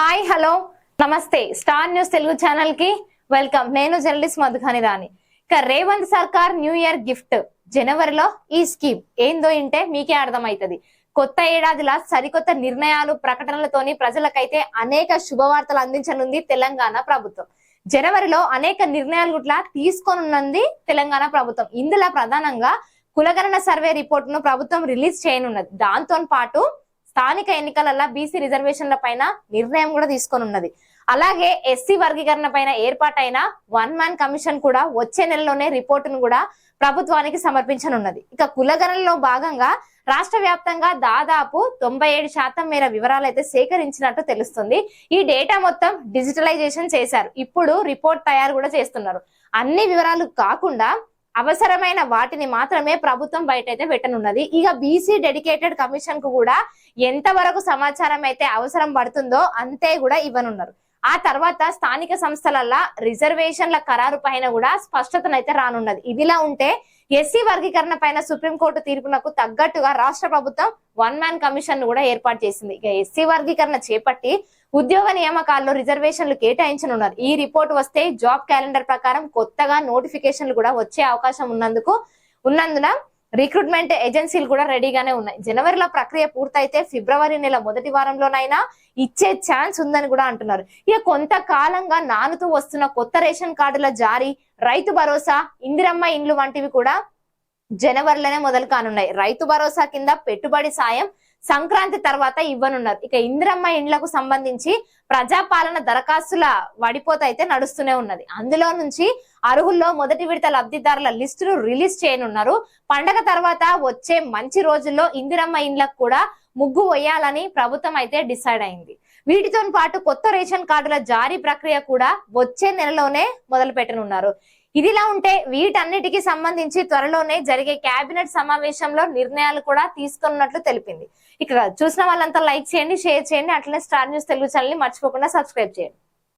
Hi hello. నమస్తే. Star news Telugu ఛానల్కి welcome. నేను జర్నలిస్ట్ మధుఖాని రాణి. ఇక రేవంత్ సర్కార్ న్యూ ఇయర్ గిఫ్ట్. జనవరిలో ఈ స్కీమ్ ఏందో ఇంటే మీకే అర్థమైతది. కొత్త ఏడాదిలా సరికొత్త నిర్ణయాలు ప్రకటనలతోని ప్రజలకైతే అనేక శుభవార్తలు అందించనుంది తెలంగాణ ప్రభుత్వం. జనవరిలో అనేక నిర్ణయాలు గుట్లా తీసుకోనున్నది తెలంగాణ ప్రభుత్వం. ఇందులో ప్రధానంగా కులగణన సర్వే రిపోర్ట్ను ప్రభుత్వం రిలీజ్ చేయనున్నది. దాంతో పాటు స్థానిక ఎన్నికలలో బీసీ రిజర్వేషన్ల పైన నిర్ణయం కూడా తీసుకొనున్నది అలాగే ఎస్సీ వర్గీకరణ పైన ఏర్పాటైన వన్ మ్యాన్ కమిషన్ కూడా వచ్చే నెలలోనే రిపోర్టును కూడా ప్రభుత్వానికి సమర్పించనున్నది. ఇక కులగణనలో భాగంగా రాష్ట్ర వ్యాప్తంగా దాదాపు తొంభై ఏడు శాతం మేర వివరాలు అయితే సేకరించినట్టు తెలుస్తుంది. ఈ డేటా మొత్తం డిజిటలైజేషన్ చేశారు. ఇప్పుడు రిపోర్ట్ తయారు కూడా చేస్తున్నారు. అన్ని వివరాలు కాకుండా అవసరమైన వాటిని మాత్రమే ప్రభుత్వం బయట అయితే పెట్టనున్నది. ఇక బీసీ డెడికేటెడ్ కమిషన్కు కూడా ఎంత వరకు సమాచారం అయితే అవసరం పడుతుందో అంతే కూడా ఇవ్వనున్నారు. ఆ తర్వాత స్థానిక సంస్థలల్లో రిజర్వేషన్ల ఖరారు పైన కూడా స్పష్టతనైతే రానున్నది. ఇదిలా ఉంటే ఎస్సీ వర్గీకరణ పైన సుప్రీంకోర్టు తీర్పునకు తగ్గట్టుగా రాష్ట్ర ప్రభుత్వం వన్ మ్యాన్ కమిషన్ కూడా ఏర్పాటు చేసింది. ఇక ఎస్సీ వర్గీకరణ చేపట్టి ఉద్యోగ నియామకాల్లో రిజర్వేషన్లు కేటాయించనున్నారు. ఈ రిపోర్ట్ వస్తే జాబ్ క్యాలెండర్ ప్రకారం కొత్తగా నోటిఫికేషన్లు కూడా వచ్చే అవకాశం ఉన్నందుకు ఉన్నందున రిక్రూట్మెంట్ ఏజెన్సీలు కూడా రెడీగానే ఉన్నాయి. జనవరిలో ప్రక్రియ పూర్తయితే ఫిబ్రవరి నెల మొదటి వారంలోనైనా ఇచ్చే ఛాన్స్ ఉందని కూడా అంటున్నారు. ఇక కొంతకాలంగా నానుతూ వస్తున్న కొత్త రేషన్ కార్డుల జారీ రైతు భరోసా ఇందిరమ్మ ఇండ్లు వంటివి కూడా జనవరిలోనే మొదలు కానున్నాయి. రైతు భరోసా కింద పెట్టుబడి సాయం సంక్రాంతి తర్వాత ఇవ్వనున్నారు. ఇక ఇందిరమ్మ ఇండ్లకు సంబంధించి ప్రజాపాలన దరఖాస్తుల వడిపోత అయితే నడుస్తూనే ఉన్నది. అందులో నుంచి అర్హుల్లో మొదటి విడత లబ్ధిదారుల లిస్టును రిలీజ్ చేయనున్నారు. పండగ తర్వాత వచ్చే మంచి రోజుల్లో ఇందిరమ్మ ఇండ్లకు కూడా ముగ్గు వేయాలని ప్రభుత్వం అయితే డిసైడ్ అయింది. వీటితో పాటు కొత్త రేషన్ కార్డుల జారీ ప్రక్రియ కూడా వచ్చే నెలలోనే మొదలు పెట్టనున్నారు ఇదిలా ఉంటే వీటన్నిటికీ సంబంధించి త్వరలోనే జరిగే కేబినెట్ సమావేశంలో నిర్ణయాలు కూడా తీసుకున్నట్లు తెలిపింది. ఇక్కడ చూసిన వాళ్ళంతా లైక్ చేయండి షేర్ చేయండి. అట్లనే స్టార్ న్యూస్ తెలుగు ఛానల్ని మర్చిపోకుండా సబ్స్క్రైబ్ చేయండి.